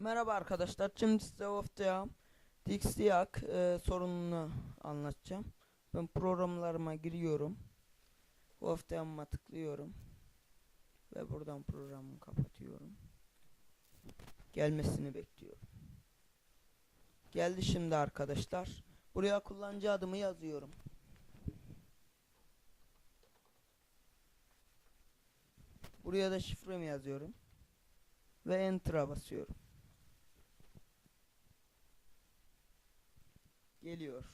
Merhaba arkadaşlar. Şimdi size haftaya Dixdiac e, sorununu anlatacağım. Ben programlarıma giriyorum. Haftayama tıklıyorum. Ve buradan programı kapatıyorum. Gelmesini bekliyorum. Geldi şimdi arkadaşlar. Buraya kullanıcı adımı yazıyorum. Buraya da şifremi yazıyorum. Ve Enter'a basıyorum. Geliyor.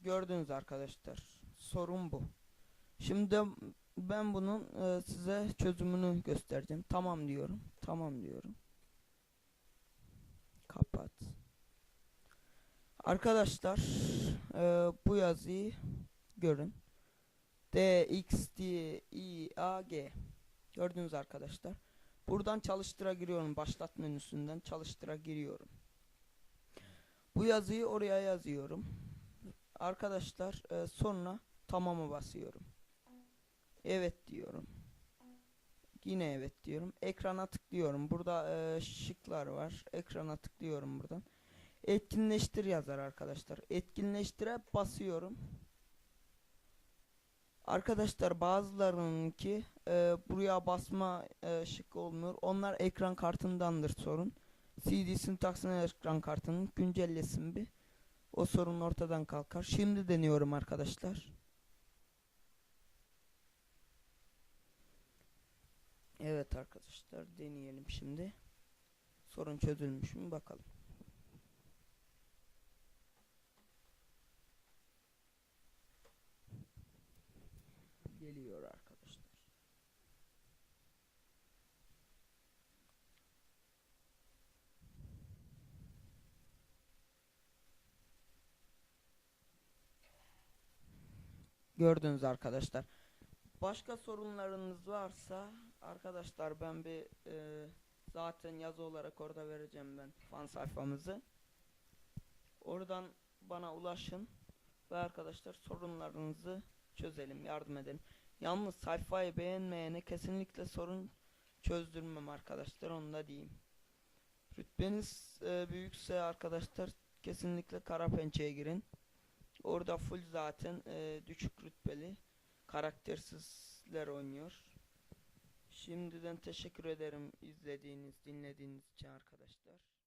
Gördünüz arkadaşlar. Sorun bu. Şimdi ben bunun e, size çözümünü göstereceğim. Tamam diyorum. Tamam diyorum. Kapat. Arkadaşlar e, bu yazıyı görün. D X D I A G. Gördünüz arkadaşlar. Buradan çalıştıra giriyorum. Başlat menüsünden çalıştıra giriyorum. Bu yazıyı oraya yazıyorum. Arkadaşlar e, sonra tamam'a basıyorum. Evet diyorum. Yine evet diyorum. Ekrana tıklıyorum. Burada e, şıklar var. Ekrana tıklıyorum buradan. Etkinleştir yazar arkadaşlar. Etkinleştire basıyorum. Arkadaşlar bazılarınınki e, buraya basma e, şıkkı olmuyor. Onlar ekran kartındandır sorun. CD sintaksını ekran kartının güncellesin bir. O sorun ortadan kalkar. Şimdi deniyorum arkadaşlar. Evet arkadaşlar deneyelim şimdi. Sorun çözülmüş mü bakalım. Geliyor arkadaşlar. Gördünüz arkadaşlar. Başka sorunlarınız varsa arkadaşlar ben bir e, zaten yazı olarak orada vereceğim ben fan sayfamızı. Oradan bana ulaşın ve arkadaşlar sorunlarınızı çözelim, yardım edelim. Yalnız sayfayı beğenmeyene kesinlikle sorun çözdürmem arkadaşlar onu da diyeyim. Rütbeniz e, büyükse arkadaşlar kesinlikle kara pençeye girin. Orada full zaten e, düşük rütbeli karaktersizler oynuyor. Şimdiden teşekkür ederim izlediğiniz, dinlediğiniz için arkadaşlar.